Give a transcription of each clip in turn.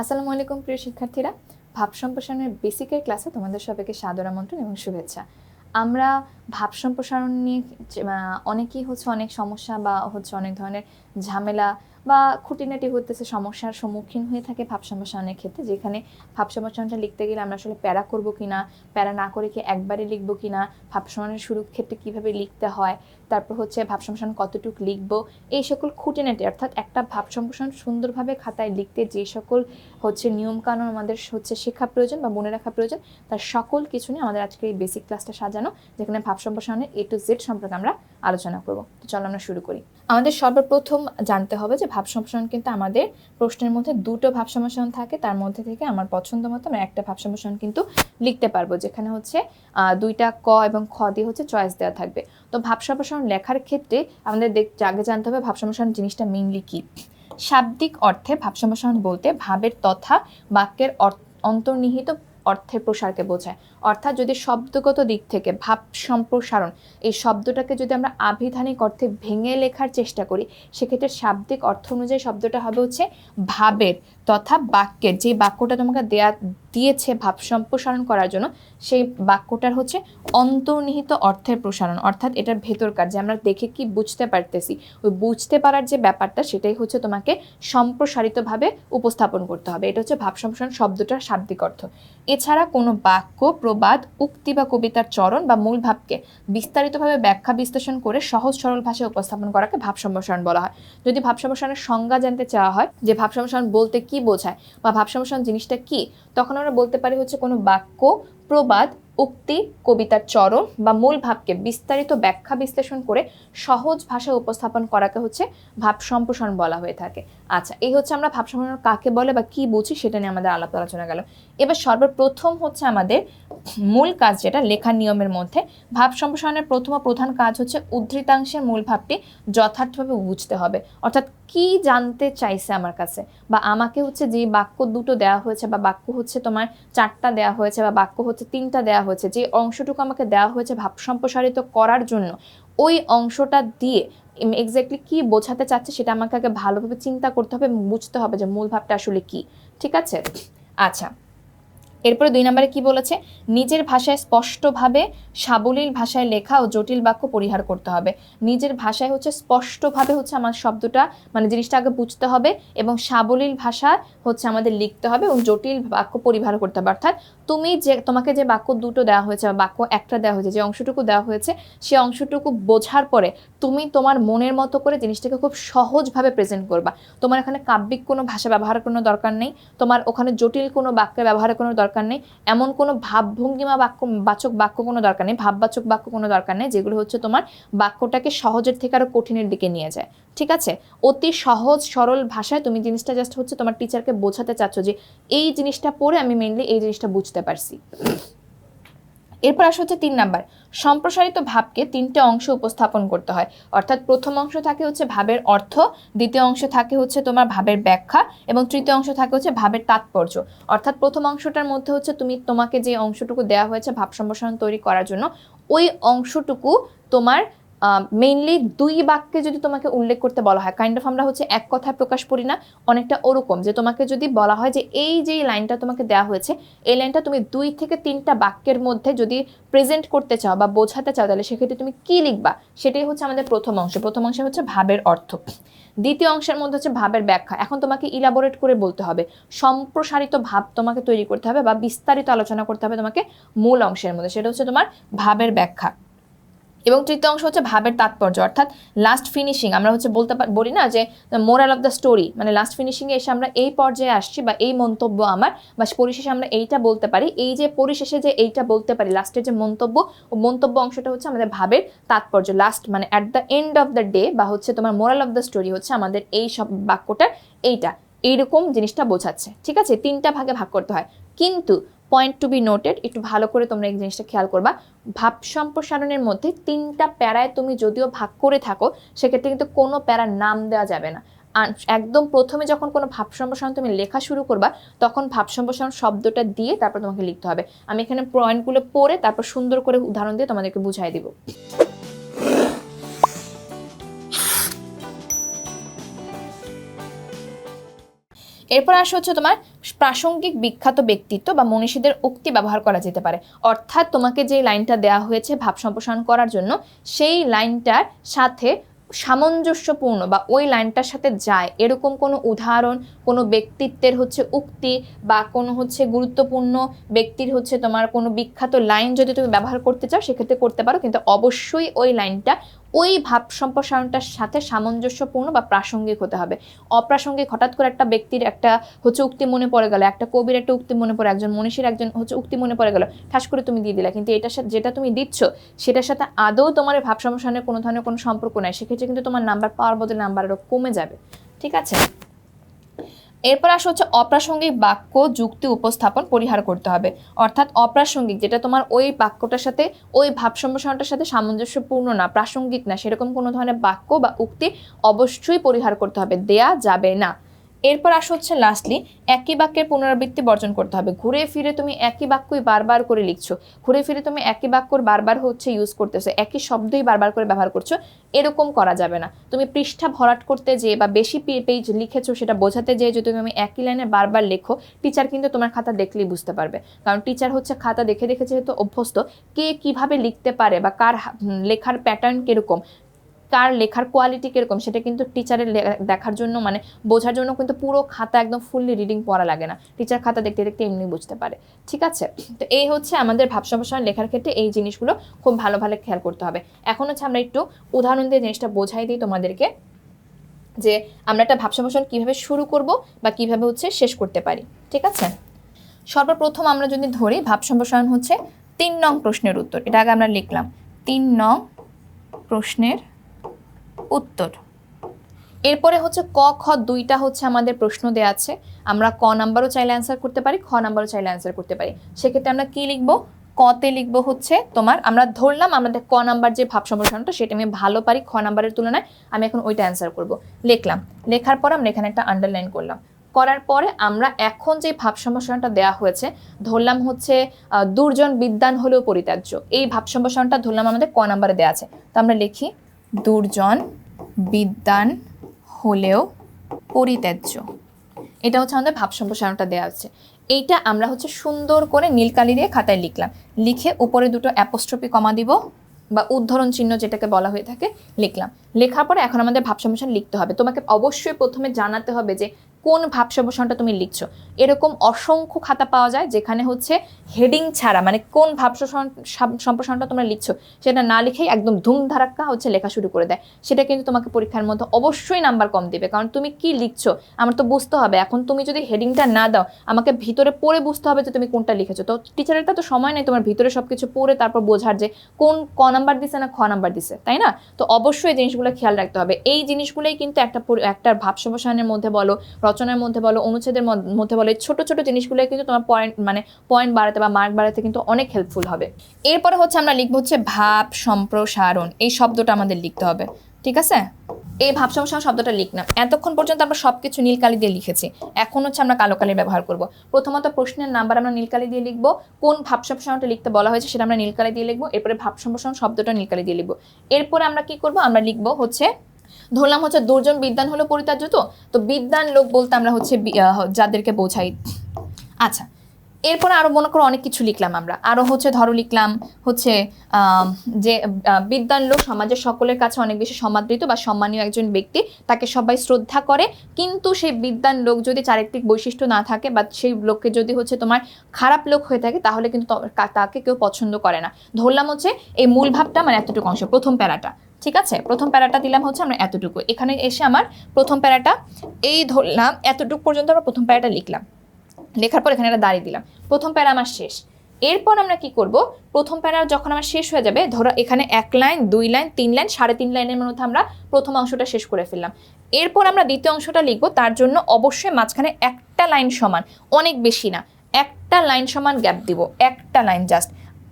আসসালামু আলাইকুম, প্রিয় শিক্ষার্থীরা। ভাব সম্প্রসারণের বেসিকের ক্লাসে তোমাদের সবাইকে সাদর আমন্ত্রণ এবং শুভেচ্ছা। আমরা ভাব সম্প্রসারণ নিয়ে অনেকেই হচ্ছে অনেক সমস্যা বা হচ্ছে অনেক ধরনের ঝামেলা বা খুঁটিনাটি হতেছে সমস্যার সম্মুখীন হয়ে থাকে ভাব সম্প্রসারণের ক্ষেত্রে, যেখানে ভাব সম্প্রসারণটা লিখতে গেলে আমরা আসলে প্যারা করব কিনা, প্যারা না করে কি একবারে লিখব কিনা, ভাব সম্প্রসারণের শুরুর ক্ষেত্রে কীভাবে লিখতে হয়, তারপর হচ্ছে ভাব সম্প্রসারণ কতটুকু লিখব, এই সকল খুঁটিনাটি অর্থাৎ একটা ভাব সম্প্রসারণ সুন্দরভাবে খাতায় লিখতে যে সকল হচ্ছে নিয়মকানুন আমাদের হচ্ছে শেখা প্রয়োজন বা মনে রাখা প্রয়োজন, তার সকল কিছু নিয়ে আমাদের আজকে এই বেসিক ক্লাসটা সাজানো, যেখানে ভাব সম্প্রসারণের এ টু জেড সম্পর্কে আমরা আলোচনা করব। তো চলো আমরা শুরু করি। আমাদের সর্বপ্রথম জানতে হবে যে ভাব সম্প্রসারণ কিন্তু আমাদের প্রশ্নের মধ্যে দুটো ভাব সম্প্রসারণ থাকে, তার মধ্যে থেকে আমার পছন্দ মতো আমরা একটা ভাব সম্প্রসারণ কিন্তু লিখতে পারব, যেখানে হচ্ছে দুইটা ক এবং খ দিয়ে হচ্ছে চয়েস দেওয়া থাকবে। তো ভাব সম্প্রসারণ লেখার ক্ষেত্রে আমাদের আগে জানতে হবে ভাব সম্প্রসারণ জিনিসটা মেইনলি কি? শাব্দিক অর্থে ভাব সম্প্রসারণ বলতে ভাবের তথা বাক্যের অর- অন্তর্নিহিত অর্থের প্রসারকে বোঝায়। অর্থাৎ যদি শব্দগত দিক থেকে ভাব সম্প্রসারণ, এই শব্দটাকে যদি আমরা আভিধানিক অর্থে ভেঙে লেখার চেষ্টা করি, সেক্ষেত্রে শাব্দিক অর্থ অনুযায়ী শব্দটা হবে হচ্ছে ভাবের তথা বাক্যের। যে বাক্যটা তোমাকে দেয়া দিয়েছে ভাব সম্প্রসারণ করার জন্য, সেই বাক্যটার হচ্ছে অন্তর্নিহিত অর্থের প্রসারণ। অর্থাৎ এটার ভেতরকার, যে আমরা দেখে কি বুঝতে পারতেছি, ওই বুঝতে পারার যে ব্যাপারটা, সেটাই হচ্ছে তোমাকে সম্প্রসারিতভাবে উপস্থাপন করতে হবে। এটা হচ্ছে ভাব সম্প্রসারণ শব্দটার শাব্দিক অর্থ। এছাড়া কোনো বাক্য, প্রবাদ, উক্তি বা কবিতার চরণ বা মূল ভাবকে বিস্তারিতভাবে ব্যাখ্যা বিশ্লেষণ করে সহজ সরল ভাষায় উপস্থাপন করাকে ভাব সম্প্রসারণ বলা হয়। যদি ভাব সম্প্রসারণের সংজ্ঞা জানতে চাওয়া হয়, যে ভাব সম্প্রসারণ বলতে কি বোঝায় বা ভাব সম্প্রসারণ জিনিসটা কি, তখন আমরা বলতে পারি হচ্ছে কোনো বাক্য, প্রবাদ উক্তি, কবিতার চরণ বা মূল ভাবকে বিস্তারিত ব্যাখ্যা বিশ্লেষণ করে সহজ ভাষায় উপস্থাপন করাকে হচ্ছে ভাব সম্প্রসারণ বলা হয়ে থাকে। আচ্ছা এই হচ্ছে আমরা ভাব সম্প্রসারণ কাকে বলে বা কি বুঝি সেটা নিয়ে আমাদের আলাপ আলোচনা গেল। এবার সর্বপ্রথম হচ্ছে আমাদের মূল কাজ যেটা লেখার নিয়মের মধ্যে। ভাব সম্প্রসারণের প্রথম ও প্রধান কাজ হচ্ছে উদ্ধৃতাংশের মূল ভাবটি যথার্থভাবে বুঝতে হবে। অর্থাৎ কি জানতে চাইছে আমার কাছে? বা আমাকে হচ্ছে যে বাক্য দুটো দেওয়া হয়েছে বা বাক্য হচ্ছে তোমার চারটা দেওয়া হয়েছে বা বাক্য হচ্ছে তিনটা দেওয়া হয়েছে, যে অংশটুকু আমাকে দেওয়া হয়েছে ভাব সম্প্রসারিত করার জন্য, ওই অংশটা দিয়ে এক্স্যাক্টলি কি বোঝাতে চাচ্ছে সেটা আমাকে আগে ভালোভাবে চিন্তা করতে হবে বুঝতে হবে যে মূল ভাবটা আসলে কি। ঠিক আছে? আচ্ছা। এরপরে দুই নম্বরে কি বলেছে? নিজের ভাষায় স্পষ্টভাবে সাবলীল ভাষায় লেখা ও জটিল বাক্য পরিহার করতে হবে। নিজের ভাষায় হচ্ছে স্পষ্টভাবে হচ্ছে আমার শব্দটা মানে জিনিসটা আগে বুঝতে হবে এবং সাবলীল ভাষা হচ্ছে আমাদের লিখতে হবে এবং জটিল বাক্য পরিহার করতে হবে। অর্থাৎ তুমি যে, তোমাকে যে বাক্য দুটো দেওয়া হয়েছে বা বাক্য একটা দেওয়া হয়েছে, যে অংশটুকু দেওয়া হয়েছে, সে অংশটুকু বোঝার পরে তুমি তোমার মনের মতো করে জিনিসটাকে খুব সহজভাবে প্রেজেন্ট করবা। তোমার এখানে কাব্যিক কোনো ভাষা ব্যবহারের কোনো দরকার নেই। তোমার ওখানে জটিল কোনো বাক্যের ব্যবহারের কোনো দরকার নেই। এমন কোনো ভাবভঙ্গিমা বাক্য, বাচক বাক্য কোনো দরকার নেই। ভাববাচক বাক্য কোনো দরকার নেই, যেগুলো হচ্ছে তোমার বাক্যটাকে সহজের থেকে আরও কঠিনের দিকে নিয়ে যায়। ঠিক আছে? অতি সহজ, সরল ভাষায় তুমি জিনিসটা জাস্ট হচ্ছে তোমার টিচারকে বোঝাতে চাচ্ছ যে, এই জিনিসটা পড়ে আমি মেনলি এই জিনিসটা বুঝতে পারছি। এরপর আসা হচ্ছে তিন নাম্বার। সম্প্রসারিত ভাবকে তিনটে অংশ উপস্থাপন করতে হয়। অর্থাৎ প্রথম অংশ থাকে হচ্ছে ভাবের অর্থ, দ্বিতীয় অংশ থাকে হচ্ছে তোমার ভাবের ব্যাখ্যা, এবং তৃতীয় অংশ থাকে হচ্ছে ভাবের তাৎপর্য। অর্থাৎ প্রথম অংশটার মধ্যে হচ্ছে তুমি তোমাকে যে অংশটুকু দেওয়া হয়েছে ভাব সম্প্রসারণ তৈরি করার জন্য, ওই অংশটুকু তোমার মেইনলি দুই বাক্যে যদি তোমাকে উল্লেখ করতে বলা হয় কাইন্ড অফ আমরা হচ্ছে এক কথায় প্রকাশ করি না, অনেকটা ওরকম। যে তোমাকে যদি বলা হয় যে এই যে লাইনটা তোমাকে দেওয়া হয়েছে, এই লাইনটা তুমি দুই থেকে তিনটা বাক্যের মধ্যে যদি প্রেজেন্ট করতে চাও বা বোঝাতে চাও, তাহলে সেক্ষেত্রে তুমি কি লিখবা? সেটাই হচ্ছে আমাদের প্রথম অংশ। প্রথম অংশ হচ্ছে ভাবের অর্থ। দ্বিতীয় অংশের মধ্যে হচ্ছে ভাবের ব্যাখ্যা। এখন তোমাকে ইলাবোরেট করে বলতে হবে। সম্প্রসারিত ভাব তোমাকে তৈরি করতে হবে বা বিস্তারিত আলোচনা করতে হবে তোমাকে মূল অংশের মধ্যে। সেটা হচ্ছে তোমার ভাবের ব্যাখ্যা। এবং তৃতীয় অংশ হচ্ছে ভাবের তাৎপর্য, অর্থাৎ লাস্ট ফিনিশিং আমরা হচ্ছে বলতে বলি না যে মোরাল অফ দ্য স্টোরি মানে লাস্ট ফিনিশিংয়ে এসে আমরা এই পর্যায়ে আসছি বা এই মন্তব্য আমার, বা পরিশেষে আমরা এইটা বলতে পারি। এই যে পরিশেষে যে এইটা বলতে পারি লাস্টের যে মন্তব্য, ও মন্তব্য অংশটা হচ্ছে আমাদের ভাবের তাৎপর্য লাস্ট মানে at the end of the day বা হচ্ছে তোমার মোরাল অফ দ্য স্টোরি হচ্ছে আমাদের এই সব বাক্যটার এইটা, এইরকম জিনিসটা বোঝাচ্ছে। ঠিক আছে? তিনটা ভাগে ভাগ করতে হয়। কিন্তু পয়েন্ট টু বি নোটেড একটু ভালো করে তোমরা এই জিনিসটা খেয়াল করবা। ভাব সম্প্রসারণের মধ্যে তিনটা প্যারায় তুমি যদিও ভাগ করে থাকো, সেক্ষেত্রে কিন্তু কোনো প্যারার নাম দেওয়া যাবে না। একদম প্রথমে যখন কোনো ভাব সম্প্রসারণ তুমি লেখা শুরু করবা, তখন ভাব সম্প্রসারণ শব্দটা দিয়ে তারপর তোমাকে লিখতে হবে। আমি এখানে পয়েন্টগুলো পড়ে তারপর সুন্দর করে উদাহরণ দিয়ে তোমাদেরকে বুঝাই দিব। এরপর আসা হচ্ছে তোমার প্রাসঙ্গিক বিখ্যাত ব্যক্তিত্ব বা মনীষীদের উক্তি ব্যবহার করা যেতে পারে। অর্থাৎ তোমাকে যে লাইনটা দেওয়া হয়েছে ভাব সম্প্রসারণ করার জন্য, সেই লাইনটার সাথে সামঞ্জস্যপূর্ণ বা ওই লাইনটার সাথে যায়। এরকম কোনো উদাহরণ, কোনো ব্যক্তিত্বের হচ্ছে উক্তি বা কোনো হচ্ছে গুরুত্বপূর্ণ ব্যক্তির হচ্ছে তোমার কোনো বিখ্যাত লাইন যদি তুমি ব্যবহার করতে চাও, সেক্ষেত্রে করতে পারো। কিন্তু অবশ্যই ওই লাইনটা ওই ভাব সম্প্রসারণটার সাথে সামঞ্জস্যপূর্ণ বা প্রাসঙ্গিক হতে হবে। অপ্রাসঙ্গিক হঠাৎ করে একটা ব্যক্তির একটা হচ্ছে উক্তি মনে পড়ে গেল, একটা কবির একটা উক্তি মনে পড়ে, একজন মনীষীর একজন হচ্ছে উক্তি মনে পড়ে গেল, ঠাস করে তুমি দিয়ে দিলা। কিন্তু এটার সাথে যেটা তুমি দিচ্ছ, সেটার সাথে আদৌ তোমার ভাব সম্প্রসারণের কোনো ধরনের কোনো সম্পর্ক নাই। সেক্ষেত্রে কিন্তু তোমার নাম্বার পাওয়ার বদলে নাম্বার আরও কমে যাবে। ঠিক আছে? এরপর আসা হচ্ছে অপ্রাসঙ্গিক বাক্য, যুক্তি, উপস্থাপন পরিহার করতে হবে। অর্থাৎ অপ্রাসঙ্গিক, যেটা তোমার ওই বাক্যটার সাথে, ওই ভাব সম্প্রসারণটার সাথে সামঞ্জস্যপূর্ণ না, প্রাসঙ্গিক না, সেরকম কোনো ধরনের বাক্য বা উক্তি অবশ্যই পরিহার করতে হবে। দেয়া যাবে না। এরপর আসা হচ্ছে লাস্টলি একই বাক্যের পুনরাবৃত্তি বর্জন করতে হবে। ঘুরে ফিরে তুমি একই বাক্যই বারবার করে লিখছো। ঘুরে ফিরে তুমি একই বাক্যর বারবার হচ্ছে ইউজ করতেছো। একই শব্দই বারবার করে ব্যবহার করছ। এরকম করা যাবে না। তুমি পৃষ্ঠা ভরাট করতে যেয়ে বা বেশি পেজ লিখেছো সেটা বোঝাতে যেয়ে যদি তুমি একই লাইনে বারবার লেখো টিচার কিন্তু তোমার খাতা দেখলেই বুঝতে পারবে। কারণ টিচার হচ্ছে খাতা দেখে দেখে যেহেতু অভ্যস্ত, কে কীভাবে লিখতে পারে বা কার লেখার প্যাটার্ন কীরকম কার লেখার কোয়ালিটি কীরকম, সেটা কিন্তু টিচারের দেখার জন্য মানে বোঝার জন্য কিন্তু পুরো খাতা একদম ফুললি রিডিং পড়া লাগে না। টিচার খাতা দেখতে দেখতে এমনি বুঝতে পারে। ঠিক আছে? তো এই হচ্ছে আমাদের ভাব সম্প্রসারণ লেখার ক্ষেত্রে এই জিনিসগুলো খুব ভালো ভালো খেয়াল করতে হবে। এখন হচ্ছে আমরা একটু উদাহরণ দিয়ে জিনিসটা বোঝাই দিই তোমাদেরকে, যে আমরা একটা ভাব কীভাবে শুরু করব বা কীভাবে হচ্ছে শেষ করতে পারি। ঠিক আছে? সর্বপ্রথম আমরা যদি ধরি ভাব সম্প্রসারণ হচ্ছে তিন নং প্রশ্নের উত্তর। এটা আগে আমরা লিখলাম। তিন নং প্রশ্নের উত্তর। এরপরে হচ্ছে ক, খ দুইটা হচ্ছে আমাদের প্রশ্ন দেওয়া আছে। আমরা ক নাম্বারও চাইলে অ্যান্সার করতে পারি, খ নাম্বারও চাইলে অ্যান্সার করতে পারি। সেক্ষেত্রে আমরা কি লিখব? কতে লিখব হচ্ছে তোমার, আমরা ধরলাম আমাদের ক নাম্বার যে ভাব সম্প্রসারণটা সেটা আমি ভালো পারি খ নাম্বারের তুলনায়, আমি এখন ওইটা অ্যান্সার করব। লিখলাম, লেখার পর আমরা এখানে একটা আন্ডারলাইন করলাম। করার পরে আমরা এখন যে ভাব সম্প্রসারণটা দেওয়া হয়েছে, ধরলাম হচ্ছে দুর্জন বিদ্যান হলেও পরিত্যাজ্য। এই ভাব সম্প্রসারণটা ধরলাম আমাদের ক নাম্বারে দেওয়া আছে। তো আমরা লিখি দুর্জন বিদ্যান হলেও পরিত্যাজ্য। এটা হচ্ছে আমাদের ভাব সম্প্রসারণটা দেওয়া আছে। এইটা আমরা হচ্ছে সুন্দর করে নীলকালি দিয়ে খাতায় লিখলাম। লিখে উপরে দুটো অ্যাপোস্ট্রপি কমা দিব বা উদ্ধরণ চিহ্ন যেটাকে বলা হয়ে থাকে লিখলাম। লেখার পরে এখন আমাদের ভাব সম্প্রসারণ লিখতে হবে। তোমাকে অবশ্যই প্রথমে জানাতে হবে যে কোন ভাব সম্প্রসারণটা তুমি লিখছো? এরকম অসংখ্য খাতা পাওয়া যায় যেখানে হচ্ছে হেডিং ছাড়া মানে কোন ভাব সম্প্রসারণ- সম্প্রসারণটা তোমরা লিখছো, সেটা না লিখেই একদম ধুমধারাক্কা হচ্ছে লেখা শুরু করে দেয়। সেটা কিন্তু তোমাকে পরীক্ষার মধ্যে অবশ্যই নাম্বার কম দিবে, কারণ তুমি কি লিখছো? আমার তো বুঝতে হবে। এখন তুমি যদি হেডিংটা না দাও, আমাকে ভিতরে পড়ে বুঝতে হবে যে তুমি কোনটা লিখেছো। তো টিচারেরটা তো সময় নেই তোমার ভিতরে সব কিছু পড়ে তারপর বোঝার যে কোন ক নাম্বার দিছে না খ নাম্বার দিছে, তাই না? তো অবশ্যই জিনিসগুলো খেয়াল রাখতে হবে। এই জিনিসগুলোই কিন্তু একটা একটা ভাব সম্প্রসারণের মধ্যে বলো রচনার মধ্যে বলো, অনুচ্ছেদের মধ্যে বলো ছোট ছোট জিনিসগুলো কিন্তু তোমার পয়েন্ট মানে পয়েন্ট বাড়াতে বা মার্ক বাড়াতে কিন্তু অনেক হেল্পফুল হবে। এরপরে হচ্ছে আমরা লিখব হচ্ছে ভাব সম্প্রসারণ, এই শব্দটা আমাদের লিখতে হবে, ঠিক আছে? এই ভাব সম্প্রসারণ শব্দটা লিখলাম এতক্ষণ পর্যন্ত আমরা সব কিছু নীলকালি দিয়ে লিখেছি। এখন হচ্ছে আমরা কালো কালি ব্যবহার করব। প্রথমত প্রশ্নের নাম্বার আমরা নীলকালি দিয়ে লিখব। কোন ভাব সম্প্রসারণটা লিখতে বলা হয়েছে সেটা আমরা নীলকালি দিয়ে লিখব। এরপরে ভাব সম্প্রসারণ শব্দটা নীলকালি দিয়ে লিখব। এরপরে আমরা কি করব? আমরা লিখব হচ্ছে ধরলাম হচ্ছে দুর্জন বিদ্যান হলো পরিত্যাজ্য তো তো বিদ্যান লোক বলতে আমরা হচ্ছে যাদেরকে বোঝাই। আচ্ছা এরপরে আরও মনে করো অনেক কিছু লিখলাম আমরা। আরও হচ্ছে ধরো লিখলাম হচ্ছে যে বিদ্যান লোক সমাজের সকলের কাছে অনেক বেশি সমাদৃত বা সম্মানীয় একজন ব্যক্তি, তাকে সবাই শ্রদ্ধা করে। কিন্তু সেই বিদ্যান লোক যদি চারিত্রিক বৈশিষ্ট্য না থাকে বা সেই লোককে যদি হচ্ছে তোমার খারাপ লোক হয়ে থাকে, তাহলে কিন্তু তাকে কেউ পছন্দ করে না। ধরলাম হচ্ছে এই মূল ভাবটা মানে এতটুকু অংশ, প্রথম প্যারাটা। ঠিক আছে? প্রথম প্যারাটা দিলাম হচ্ছে আমরা এতটুকু। এখানে এসে আমার প্রথম প্যারাটা, এই ধরলাম, এতটুকু পর্যন্ত আমরা প্রথম প্যারাটা লিখলাম। লেখার পর এখানে একটা দাঁড়িয়ে দিলাম। প্রথম প্যারা আমার শেষ। এরপর আমরা কি করব? প্রথম প্যারা যখন আমার শেষ হয়ে যাবে, ধরো এখানে এক লাইন, দুই লাইন, তিন লাইন, সাড়ে তিন লাইনের মধ্যে আমরা প্রথম অংশটা শেষ করে ফেললাম। এরপর আমরা দ্বিতীয় অংশটা লিখব, তার জন্য অবশ্যই মাঝখানে একটা লাইন সমান। অনেক বেশি না। একটা লাইন সমান গ্যাপ দিব। একটা লাইন জাস্ট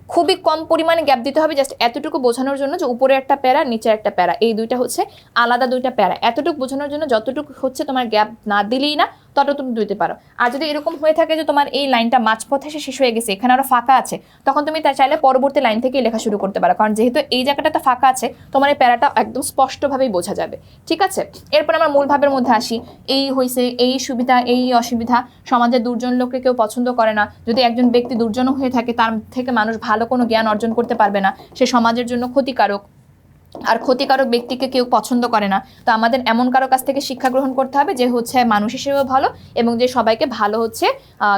খুবই কম পরিমাণে গ্যাপ দিতে হবে জাস্ট এতটুকু বোঝানোর জন্য যে উপরে একটা প্যারা, নিচে একটা প্যারা। এই দুইটা হচ্ছে আলাদা দুইটা প্যারা। এতটুকু বোঝানোর জন্য যতটুকু হচ্ছে তোমার গ্যাপ না দিলেই না তত তুমি দিতে পারো। আর যদি এরকম হয়ে থাকে যে তোমার এই লাইনটা মাঝপথে এসে শেষ হয়ে গেছে, এখানে আরও ফাঁকা আছে, তখন তুমি তা চাইলে পরবর্তী লাইন থেকে লেখা শুরু করতে পারো। কারণ যেহেতু এই জায়গাটাতে ফাঁকা আছে, তোমার এই প্যারাটা একদম স্পষ্টভাবেই বোঝা যাবে। ঠিক আছে? এরপর আমরা মূল ভাবের মধ্যে আসি। এই হয়েছে এই সুবিধা, এই অসুবিধা। সমাজে দুর্জন লোককে কেউ পছন্দ করে না। যদি একজন ব্যক্তি দুর্জনও হয়ে থাকে, তার থেকে মানুষ ভালো কোনো জ্ঞান অর্জন করতে পারবে না। সে সমাজের জন্য ক্ষতিকারক। আর ক্ষতিকারক ব্যক্তিকে কেউ পছন্দ করে না। তো আমাদের এমন কারও কাছ থেকে শিক্ষা গ্রহণ করতে হবে যে হচ্ছে মানুষ হিসেবেও ভালো এবং যে সবাইকে ভালো হচ্ছে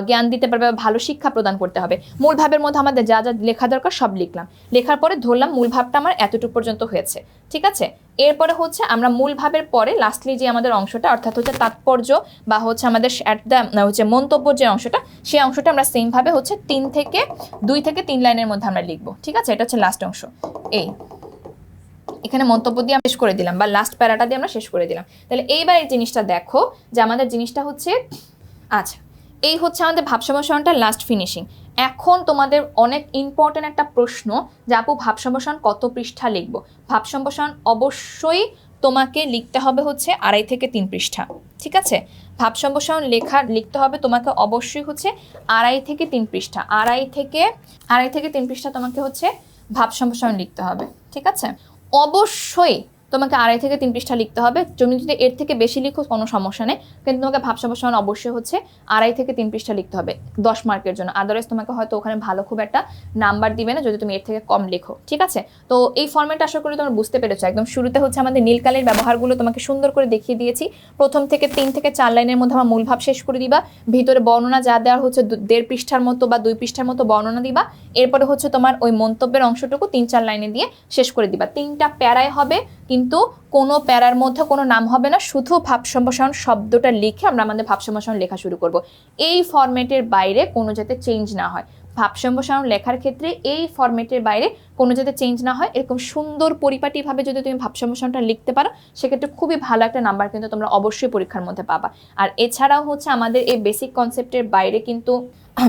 জ্ঞান দিতে পারবে ভালো শিক্ষা প্রদান করতে হবে। মূল ভাবের মধ্যে আমাদের যা যা লেখা দরকার সব লিখলাম। লেখার পরে ধরলাম মূল ভাবটা আমার এতটুকু পর্যন্ত হয়েছে। ঠিক আছে? এরপরে হচ্ছে আমরা মূল ভাবের পরে লাস্টলি যে আমাদের অংশটা, অর্থাৎ হচ্ছে তাৎপর্য বা হচ্ছে আমাদের অ্যাট দ্য হচ্ছে মন্তব্য যে অংশটা সেই অংশটা আমরা সেমভাবে হচ্ছে তিন থেকে, দুই থেকে তিন লাইনের মধ্যে আমরা লিখব। ঠিক আছে? এটা হচ্ছে লাস্ট অংশ। এই। এখানে মন্তব্য দিয়ে শেষ করে দিলাম বা লাস্ট প্যারাটা দিয়ে আমরা শেষ করে দিলাম। তাহলে এইবার এই জিনিসটা দেখো যে আমাদের জিনিসটা হচ্ছে আচ্ছা এই হচ্ছে আমাদের ভাব লাস্ট ফিনিশিং এখন তোমাদের অনেক ইম্পর্টেন্ট একটা প্রশ্ন যে আপু ভাব কত পৃষ্ঠা লিখব? ভাব অবশ্যই তোমাকে লিখতে হবে হচ্ছে আড়াই থেকে তিন পৃষ্ঠা, ঠিক আছে? ভাব লেখা লিখতে হবে তোমাকে অবশ্যই হচ্ছে আড়াই থেকে তিন পৃষ্ঠা। আড়াই থেকে আড়াই থেকে তিন পৃষ্ঠা তোমাকে হচ্ছে ভাব লিখতে হবে, ঠিক আছে? অবশ্যই তোমাকে আড়াই থেকে তিন পৃষ্ঠা লিখতে হবে। তুমি যদি এর থেকে বেশি লিখো, কোনো সমস্যা নেই। কিন্তু তোমাকে ভাব সম্ভাষণ অবশ্যই হচ্ছে আড়াই থেকে তিন পৃষ্ঠা লিখতে হবে দশ মার্কের জন্য। আদারওয়াইজ তোমাকে হয়তো ওখানে ভালো খুব একটা নাম্বার দিবে না যদি তুমি এর থেকে কম লেখো। ঠিক আছে? তো এই ফর্মেট আশা করি তোমরা বুঝতে পেরেছ। একদম শুরুতে হচ্ছে আমাদের নীলকালের ব্যবহারগুলো তোমাকে সুন্দর করে দেখিয়ে দিয়েছি। প্রথম থেকে তিন থেকে চার লাইনের মধ্যে আমার মূল ভাব শেষ করে দিবা। ভিতরে বর্ণনা যা দেওয়া হচ্ছে দেড় পৃষ্ঠার মতো বা দুই পৃষ্ঠার মতো বর্ণনা দিবা। এরপরে হচ্ছে তোমার ওই মন্তব্যের অংশটুকু তিন চার লাইনে দিয়ে শেষ করে দিবা। তিনটা প্যারায় হবে কিন্তু কোনো প্যারার মধ্যে কোনো নাম হবে না, শুধু ভাব সম্ভাষণ শব্দটা লিখে আমরা আমাদের ভাব সম্ভাষণ লেখা শুরু করব। এই ফরম্যাটের বাইরে কোনো যাতে চেঞ্জ না হয়। ভাব সম্ভাষণ লেখার ক্ষেত্রে এই ফরম্যাটের বাইরে কোনো যাতে চেঞ্জ না হয়। এরকম সুন্দর পরিপাটিভাবে যদি তুমি ভাব সম্ভাষণটা লিখতে পারো, সেক্ষেত্রে খুবই ভালো একটা নাম্বার কিন্তু তোমরা অবশ্যই পরীক্ষার মধ্যে পাবা। আর এছাড়াও হচ্ছে আমাদের এই বেসিক কনসেপ্টের বাইরে কিন্তু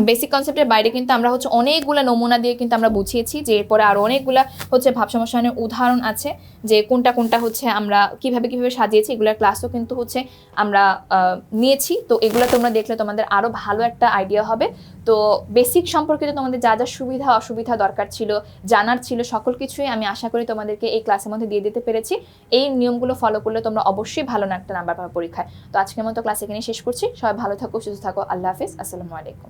বেসিক কনসেপ্টের বাইরে কিন্তু আমরা হচ্ছে অনেকগুলো নমুনা দিয়ে কিন্তু আমরা বুঝিয়েছি যে এরপরে আরও অনেকগুলা হচ্ছে ভাব সমস্যায়নের উদাহরণ আছে যে কোনটা কোনটা হচ্ছে আমরা কীভাবে কীভাবে সাজিয়েছি, এগুলোর ক্লাসও কিন্তু হচ্ছে আমরা নিয়েছি। তো এগুলো তোমরা দেখলে তোমাদের আরও ভালো একটা আইডিয়া হবে। তো বেসিক সম্পর্কিত তোমাদের যা যা সুবিধা, অসুবিধা দরকার ছিল, জানার ছিল, সকল কিছুই আমি আশা করি তোমাদেরকে এই ক্লাসের মধ্যে দিয়ে দিতে পেরেছি। এই নিয়মগুলো ফলো করলে তোমরা অবশ্যই ভালো না একটা নাম্বার পাবে পরীক্ষায়। তো আজকের মতো ক্লাস এখানে শেষ করছি। সবাই ভালো থাকো, সুস্থ থাকো। আল্লাহ হাফিজ। আসসালামু আলাইকুম।